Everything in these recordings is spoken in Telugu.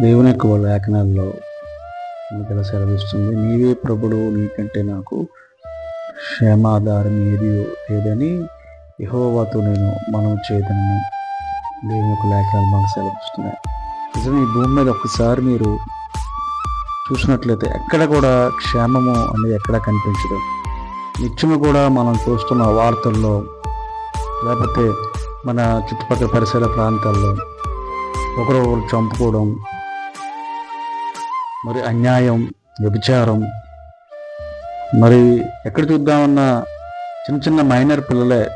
దేవుని యొక్క లేఖనాల్లో మనకి ఇలా సెలవిస్తుంది? నీవే ప్రభుడు నీకంటే నాకు క్షేమాధారం ఏది లేదని యహోవాతో నేను మనం చేయదని దేవుని యొక్క లేఖనాలు మనకు సెలవిస్తున్నాయి. నిజమే ఈ భూమి మీద ఒక్కసారి మీరు చూసినట్లయితే ఎక్కడ కూడా క్షేమము అనేది ఎక్కడ కనిపించదు. నిత్యము కూడా మనం చూస్తున్న వార్తల్లో లేకపోతే మన చుట్టుపక్కల పరిసర ప్రాంతాల్లో ఒకరొకరు చంపుకోవడం మరి అన్యాయం వ్యభిచారం. మరి ఎక్కడ చూద్దామన్నా చిన్న చిన్న మైనర్ పిల్లలే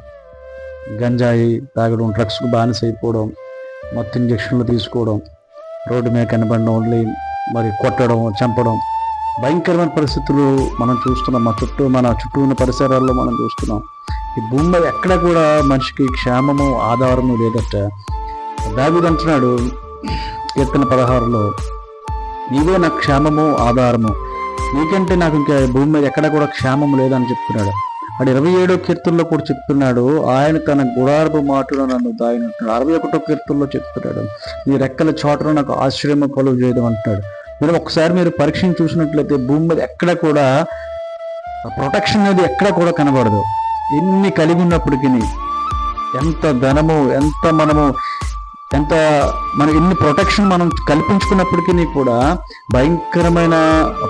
గంజాయి తాగడం డ్రగ్స్కు బానిస అయిపోవడం మొత్తం ఇంజక్షన్లు తీసుకోవడం రోడ్డు మీద కనబడడం ఓన్లీ మరి కొట్టడం చంపడం. భయంకరమైన పరిస్థితులు మనం చూస్తున్నాం. మా చుట్టూ మన చుట్టూ ఉన్న పరిసరాల్లో మనం చూస్తున్నాం. ఈ భూమి మీద ఎక్కడ కూడా మనిషికి క్షేమము ఆధారము లేదట. దావిదంటున్నాడు కీర్తన పదహారులో నీవే నా క్షేమము ఆధారము? నీకంటే నాకు ఇంకా భూమి మీద ఎక్కడ కూడా క్షేమం లేదని చెప్తున్నాడు. అక్కడ ఇరవై ఏడో కీర్తనలో కూడా చెప్తున్నాడు ఆయన తన గుడారపు మాటలో నన్ను దాయినట్టున్నాడు. అరవై ఒకటో కీర్తనలో చెప్తున్నాడు నీ రెక్కల చోటలో నాకు ఆశ్చర్యం కొలువు చేయడం అంటున్నాడు మీరు ఒకసారి మీరు పరీక్షను చూసినట్లయితే భూమి మీద ఎక్కడ కూడా ప్రొటెక్షన్ అనేది ఎక్కడ కూడా కనబడదు. ఎన్ని కలిగి ఉన్నప్పటికీ ఎంత ధనము ఎంత మనము ఎంత మన ఎన్ని ప్రొటెక్షన్ మనం కల్పించుకున్నప్పటికీ కూడా భయంకరమైన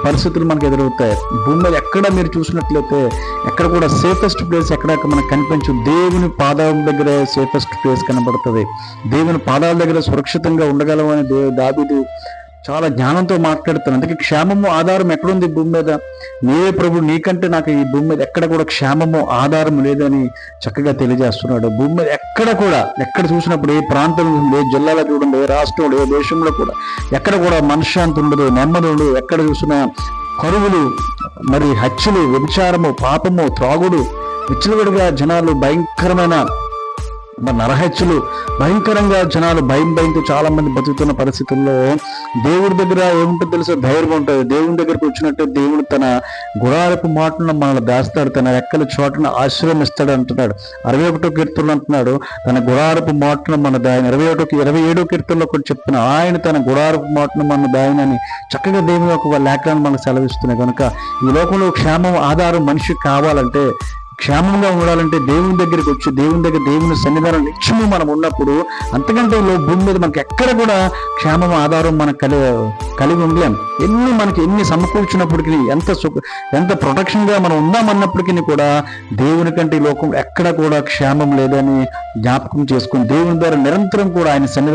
పరిస్థితులు మనకు ఎదురవుతాయి. భూమి మీద ఎక్కడ మీరు చూసినట్లయితే ఎక్కడ కూడా సేఫెస్ట్ ప్లేస్ ఎక్కడ మనకు కనిపించు దేవుని పాదాల దగ్గర సేఫెస్ట్ ప్లేస్ కనబడుతుంది. దేవుని పాదాల దగ్గర సురక్షితంగా ఉండగలమని దేవు దాబిదు చాలా జ్ఞానంతో మాట్లాడుతాను అందుకే క్షేమము ఆధారం ఎక్కడుంది భూమి మీద? నీవే ప్రభు నీకంటే నాకు ఈ భూమి మీద ఎక్కడ కూడా క్షేమము ఆధారం లేదని చక్కగా తెలియజేస్తున్నాడు. భూమి మీద ఎక్కడ కూడా ఎక్కడ చూసినప్పుడు ఏ ప్రాంతం ఏ జిల్లాలో చూడండి ఏ రాష్ట్రంలో ఏ దేశంలో కూడా ఎక్కడ కూడా మనశ్శాంతి ఉండదు నెమ్మది ఉండదు. ఎక్కడ చూసినా కరువులు మరి హత్యలు వ్యభిచారము పాపము త్రాగుడు విచ్చలవిడిగా జనాలు భయంకరమైన మరి నరహత్యలు భయంకరంగా జనాలు భయం భయంతో చాలా మంది బతుకుతున్న పరిస్థితుల్లో దేవుడి దగ్గర ఏముంటుందో తెలుసో? ధైర్యం ఉంటుంది. దేవుని దగ్గరకు వచ్చినట్టే దేవుడు తన గుడారపు మాటను మనల్ని దాస్తాడు. తన రెక్కల చోటను ఆశ్రమిస్తాడు అంటున్నాడు. అరవై ఒకటో కీర్తనలు అంటున్నాడు తన గుడారపు మాటను మన దాయని. ఇరవై ఒకటో ఇరవై ఏడో కీర్తనలో కూడా చెప్తున్న ఆయన తన గుడారపు మాటను మన దాయనని చక్కగా దేవుని ఒక లేఖనాన్ని మనకు సెలవిస్తున్నాయి. కనుక ఈ లోకంలో క్షేమం ఆధారం మనిషికి కావాలంటే క్షేమంగా ఉండాలంటే దేవుని దగ్గరికి వచ్చి దేవుని దగ్గర దేవుని సన్నిధానం నిత్యము మనం ఉన్నప్పుడు అంతకంటే లో భూమి మీద మనకి ఎక్కడ కూడా క్షేమం ఆధారం మనకు కలి కలిగి ఉండలేం. ఎన్ని మనకి ఎన్ని సమకూర్చినప్పటికీ ఎంత సుఖ ఎంత ప్రొటెక్షన్గా మనం ఉందామన్నప్పటికీ కూడా దేవుని కంటే ఈ లోకం ఎక్కడ కూడా క్షేమం లేదని జ్ఞాపకం చేసుకుని దేవుని ద్వారా నిరంతరం కూడా ఆయన సన్నిధానం